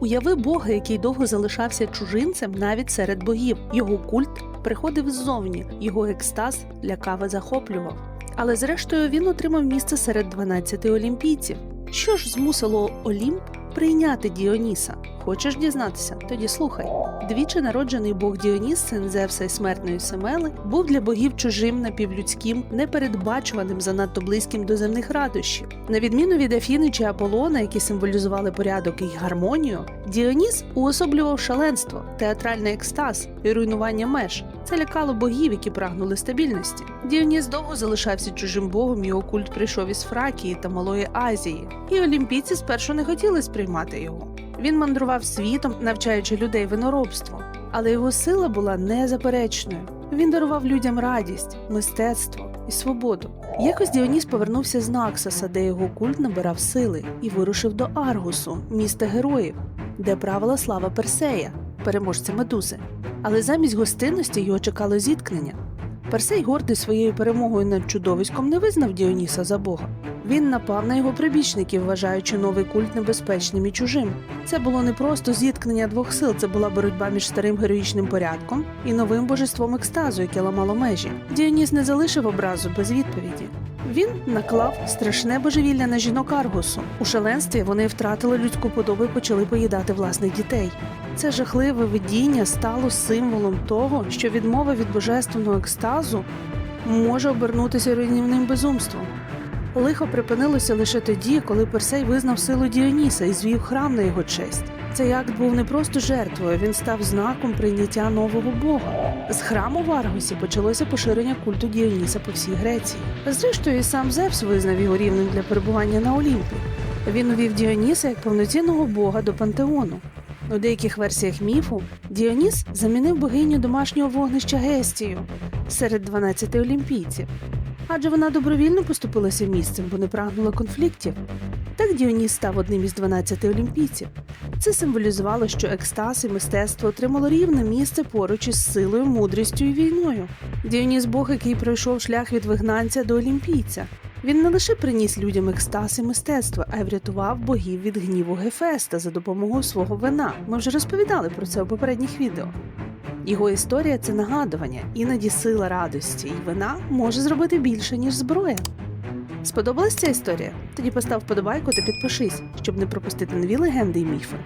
Уяви Бога, який довго залишався чужинцем навіть серед богів. Його культ приходив ззовні, його екстаз лякаво захоплював. Але зрештою він отримав місце серед 12 олімпійців. Що ж змусило Олімп прийняти Діоніса? Хочеш дізнатися? Тоді слухай. Двічі народжений бог Діоніс, син Зевса і смертної Семели, був для богів чужим напівлюдським, непередбачуваним, занадто близьким до земних радощів. На відміну від Афіни чи Аполлона, які символізували порядок і гармонію, Діоніс уособлював шаленство, театральний екстаз і руйнування меж. Це лякало богів, які прагнули стабільності. Діоніс довго залишався чужим богом, його культ прийшов із Фракії та Малої Азії, і олімпійці спершу не хотіли сприймати його. Він мандрував світом, навчаючи людей виноробству, але його сила була незаперечною. Він дарував людям радість, мистецтво і свободу. Якось Діоніс повернувся з Наксоса, де його культ набирав сили, і вирушив до Аргусу, міста героїв, де правила слава Персея, переможця Медузи. Але замість гостинності його чекало зіткнення. Персей, гордий своєю перемогою над чудовиськом, не визнав Діоніса за Бога. Він напав на його прибічників, вважаючи новий культ небезпечним і чужим. Це було не просто зіткнення двох сил, це була боротьба між старим героїчним порядком і новим божеством екстазу, яке ламало межі. Діоніс не залишив образу без відповіді. Він наклав страшне божевілля на жінок Аргусу. У шаленстві вони втратили людську подобу і почали поїдати власних дітей. Це жахливе видіння стало символом того, що відмова від божественного екстазу може обернутися руйнівним безумством. Лихо припинилося лише тоді, коли Персей визнав силу Діоніса і звів храм на його честь. Цей акт був не просто жертвою, він став знаком прийняття нового бога. З храму в Аргусі почалося поширення культу Діоніса по всій Греції. Зрештою, і сам Зевс визнав його рівнем для перебування на Олімпі. Він увів Діоніса як повноцінного бога до пантеону. У деяких версіях міфу Діоніс замінив богиню домашнього вогнища Гестію серед 12 олімпійців адже вона добровільно поступилася місцем, бо не прагнула конфліктів. Так Діоніс став одним із 12 олімпійців. Це символізувало, що екстаз і мистецтво отримало рівне місце поруч із силою, мудрістю і війною. Діоніс Бог, який пройшов шлях від вигнанця до олімпійця. Він не лише приніс людям екстаз і мистецтво, а й врятував богів від гніву Гефеста за допомогою свого вина. Ми вже розповідали про це у попередніх відео. Його історія це нагадування, іноді сила радості і вина може зробити більше, ніж зброя. Сподобалась ця історія? Тоді постав вподобайку та підпишись, щоб не пропустити нові легенди і міфи.